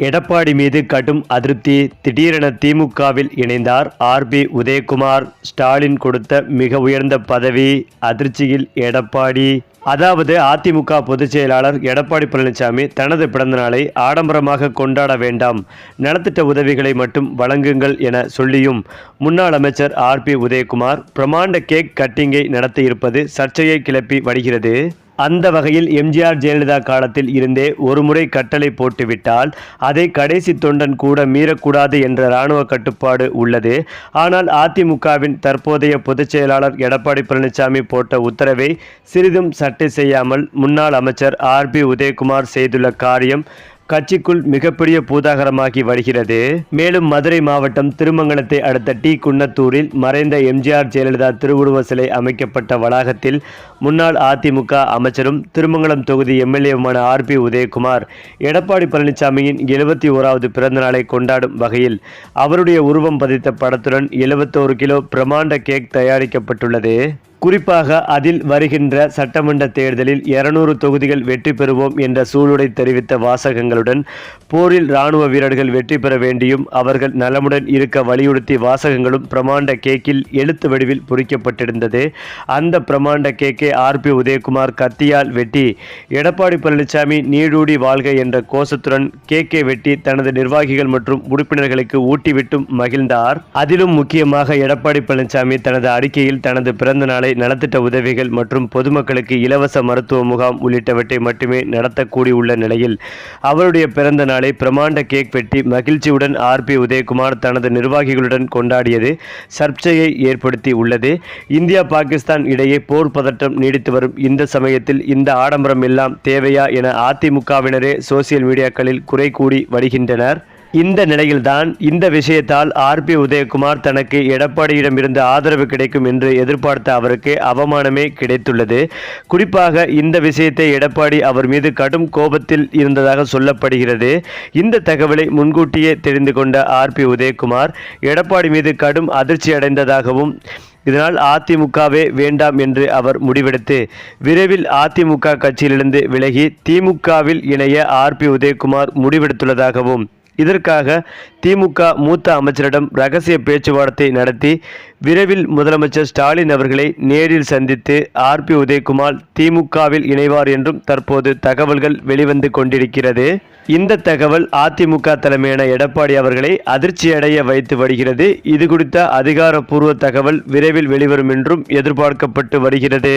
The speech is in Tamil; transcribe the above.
எடப்பாடி மீது கடும் அதிருப்தி. திடீரென திமுகவில் இணைந்தார் ஆர்பி உதயகுமார். ஸ்டாலின் கொடுத்த மிக உயர்ந்த பதவி அதிர்ச்சியில் எடப்பாடி. அதாவது அதிமுக பொதுச் செயலாளர் எடப்பாடி பழனிசாமி தனது பிறந்தநாளை ஆடம்பரமாக கொண்டாட வேண்டாம். நலத்திட்ட உதவிகளை மட்டும் வழங்குங்கள் என சொல்லியும் முன்னாள் அமைச்சர் ஆர்பி உதயகுமார். பிரமாண்ட கேக் கட்டிங்கை நடத்தியிருப்பது சர்ச்சையை கிளப்பி வருகிறது. அந்த வகையில் எம்ஜிஆர் ஜெயலலிதா காலத்தில் இருந்தே ஒருமுறை கட்டளை போட்டுவிட்டால் அதை கடைசி தொண்டன் கூட மீறக்கூடாது என்ற இராணுவ கட்டுப்பாடு உள்ளது. ஆனால் அதிமுகவின் தற்போதைய பொதுச் செயலாளர் எடப்பாடி பழனிசாமி போட்ட உத்தரவை சிறிதும் சட்டை செய்யாமல் முன்னாள் அமைச்சர் ஆர்பி உதயகுமார் செய்துள்ள காரியம் கட்சிக்குள் மிகப்பெரிய பூதாகரமாகி வருகிறது மேலும் மதுரை மாவட்டம் திருமங்கலத்தை அடுத்த டி. குன்னத்தூரில் மறைந்த எம்ஜிஆர் ஜெயலலிதா திருவுருவ சிலை அமைக்கப்பட்ட வளாகத்தில் முன்னாள் அதிமுக அமைச்சரும் திருமங்கலம் தொகுதி எம்எல்ஏவுமான ஆர்பி உதயகுமார் எடப்பாடி பழனிசாமியின் எழுபத்தி ஓராவது பிறந்தநாளை கொண்டாடும் வகையில் அவருடைய உருவம் பதித்த படத்துடன் எழுபத்தோரு கிலோ பிரமாண்ட கேக் தயாரிக்கப்பட்டுள்ளது. குறிப்பாக அதில் வருகின்ற சட்டமன்ற தேர்தலில் இருநூறு தொகுதிகள் வெற்றி பெறுவோம் என்ற சூளுடை தெரிவித்த வாசகங்களுடன் போரில் இராணுவ வீரர்கள் வெற்றி பெற வேண்டியும் அவர்கள் நலமுடன் இருக்க வலியுறுத்தி வாசகங்களும் பிரமாண்ட கேக்கில் எழுத்து வடிவில் பொறிக்கப்பட்டிருந்தது. அந்த பிரமாண்ட கேக்கை ஆர்பி உதயகுமார் கத்தியால் வெட்டி எடப்பாடி பழனிசாமி நீடூடி வாழ்க என்ற கோஷத்துடன் கேக்கை வெட்டி தனது நிர்வாகிகள் மற்றும் உறுப்பினர்களுக்கு ஊட்டிவிட்டும் மகிழ்ந்தார். அதிலும் முக்கியமாக எடப்பாடி பழனிசாமி தனது அறிக்கையில் தனது பிறந்த நாளை நலத்திட்ட உதவிகள் மற்றும் பொதுமக்களுக்கு இலவச மருத்துவ முகாம் உள்ளிட்டவற்றை மட்டுமே நடத்தக்கூடியுள்ள நிலையில் அவருடைய பிறந்த நாளை பிரமாண்ட கேக் வெட்டி மகிழ்ச்சியுடன் ஆர்பி உதயகுமார் தனது நிர்வாகிகளுடன் கொண்டாடியது சர்ச்சையை ஏற்படுத்தி உள்ளது. இந்தியா பாகிஸ்தான் இடையே போர் பதட்டம் நீடித்து வரும் இந்த சமயத்தில் இந்த ஆடம்பரம் எல்லாம் தேவையா என அதிமுகவினரே சோசியல் மீடியாக்களில் குறை கூடி வருகின்றனர். இந்த நிலையில்தான் இந்த விஷயத்தால் ஆர்பி உதயகுமார் தனக்கு எடப்பாடியிடமிருந்து ஆதரவு கிடைக்கும் என்று எதிர்பார்த்த அவருக்கு அவமானமே கிடைத்துள்ளது. குறிப்பாக இந்த விஷயத்தை எடப்பாடி அவர் மீது கடும் கோபத்தில் இருந்ததாக சொல்லப்படுகிறது. இந்த தகவலை முன்கூட்டியே தெரிந்து கொண்ட ஆர்பி உதயகுமார் எடப்பாடி மீது கடும் அதிர்ச்சி அடைந்ததாகவும் இதனால் அதிமுகவே வேண்டாம் என்று அவர் முடிவெடுத்து விரைவில் அதிமுக கட்சியிலிருந்து விலகி திமுகவில் இணைய ஆர்பி உதயகுமார் முடிவெடுத்துள்ளதாகவும் இதற்காக திமுக மூத்த அமைச்சரிடம் ரகசிய பேச்சுவார்த்தை நடத்தி விரைவில் முதலமைச்சர் ஸ்டாலின் அவர்களை நேரில் சந்தித்து ஆர்பி உதயகுமார் திமுகவில் இணைவார் என்றும் தற்போது தகவல்கள் வெளிவந்து கொண்டிருக்கிறது. இந்த தகவல் அதிமுக தலைமையான எடப்பாடி அவர்களை அதிர்ச்சியடைய வைத்து வருகிறது. இது குறித்த அதிகாரப்பூர்வ தகவல் விரைவில் வெளிவரும் என்றும் எதிர்பார்க்கப்பட்டு வருகிறது.